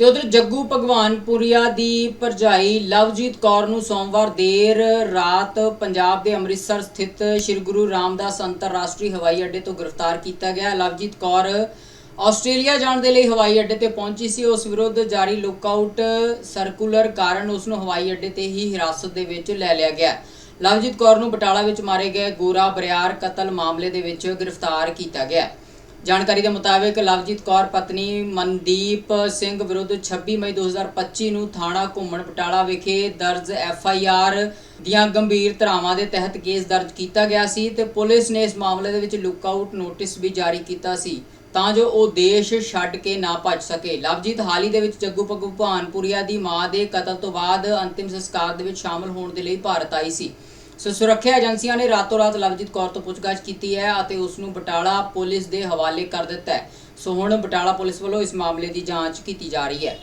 ਤੇ ਉਧਰ ਜੱਗੂ ਭਗਵਾਨਪੁਰੀਆ ਦੀ ਭਰਜਾਈ ਲਵਜੀਤ ਕੌਰ ਨੂੰ ਸੋਮਵਾਰ ਦੇਰ ਰਾਤ ਪੰਜਾਬ ਦੇ ਅੰਮ੍ਰਿਤਸਰ ਸਥਿਤ ਸ੍ਰੀ ਗੁਰੂ ਰਾਮਦਾਸ ਅੰਤਰਰਾਸ਼ਟਰੀ ਹਵਾਈ ਅੱਡੇ ਤੋਂ ਗ੍ਰਿਫਤਾਰ ਕੀਤਾ ਗਿਆ। ਲਵਜੀਤ ਕੌਰ ਆਸਟ੍ਰੇਲੀਆ ਜਾਣ ਦੇ ਲਈ ਹਵਾਈ ਅੱਡੇ ਤੇ ਪਹੁੰਚੀ ਸੀ। ਉਸ ਵਿਰੁੱਧ ਜਾਰੀ ਲੁੱਕਆਊਟ ਸਰਕੂਲਰ ਕਾਰਨ ਉਸ ਨੂੰ ਹਵਾਈ ਅੱਡੇ ਤੇ ਹੀ ਹਿਰਾਸਤ ਦੇ ਵਿੱਚ ਲੈ ਲਿਆ ਗਿਆ। ਲਵਜੀਤ ਕੌਰ ਨੂੰ ਬਟਾਲਾ ਵਿੱਚ ਮਾਰੇ ਗਏ ਗੋਰਾ ਬਰਿਆਰ ਕਤਲ ਮਾਮਲੇ ਦੇ ਵਿੱਚ ਗ੍ਰਿਫਤਾਰ ਕੀਤਾ ਗਿਆ। ਜਾਣਕਾਰੀ ਦੇ ਮੁਤਾਬਕ ਲਵਜੀਤ ਕੌਰ, ਪਤਨੀ ਮਨਦੀਪ ਸਿੰਘ ਵਿਰੁੱਧ 26 ਮਈ 2025 ਨੂੰ ਥਾਣਾ ਘੁੰਮਣ ਪਟਾਲਾ ਵਿਖੇ ਦਰਜ ਐਫ ਆਈ ਆਰ ਦੀਆਂ ਗੰਭੀਰ ਧਾਰਾਵਾਂ ਦੇ ਤਹਿਤ ਕੇਸ ਦਰਜ ਕੀਤਾ ਗਿਆ ਸੀ ਤੇ ਪੁਲਿਸ ਨੇ ਇਸ ਮਾਮਲੇ ਦੇ ਵਿੱਚ ਲੁੱਕਆਊਟ ਨੋਟਿਸ ਵੀ ਜਾਰੀ ਕੀਤਾ ਸੀ ਤਾਂ ਜੋ ਉਹ ਦੇਸ਼ ਛੱਡ ਕੇ ਨਾ ਭੱਜ ਸਕੇ। ਲਵਜੀਤ ਹਾਲ ਹੀ ਦੇ ਵਿੱਚ ਜੱਗੂ ਭਗਵਾਨਪੁਰੀਆ ਦੀ ਮਾਂ ਦੇ ਕਤਲ ਤੋਂ ਬਾਅਦ ਅੰਤਿਮ ਸੰਸਕਾਰ ਦੇ ਵਿੱਚ ਸ਼ਾਮਲ ਹੋਣ ਦੇ ਲਈ ਭਾਰਤ ਆਈ ਸੀ। ਸੋ ਸੁਰੱਖਿਆ ਏਜੰਸੀਆਂ ਨੇ ਰਾਤੋਂ ਰਾਤ ਲਵਜੀਤ ਕੌਰ ਤੋਂ ਪੁੱਛਗਿੱਛ ਕੀਤੀ ਹੈ ਅਤੇ ਉਸ ਨੂੰ ਬਟਾਲਾ ਪੁਲਿਸ ਦੇ ਹਵਾਲੇ ਕਰ ਦਿੱਤਾ ਹੈ। ਸੋ ਹੁਣ ਬਟਾਲਾ ਪੁਲਿਸ ਵੱਲੋਂ ਇਸ ਮਾਮਲੇ ਦੀ ਜਾਂਚ ਕੀਤੀ ਜਾ ਰਹੀ ਹੈ।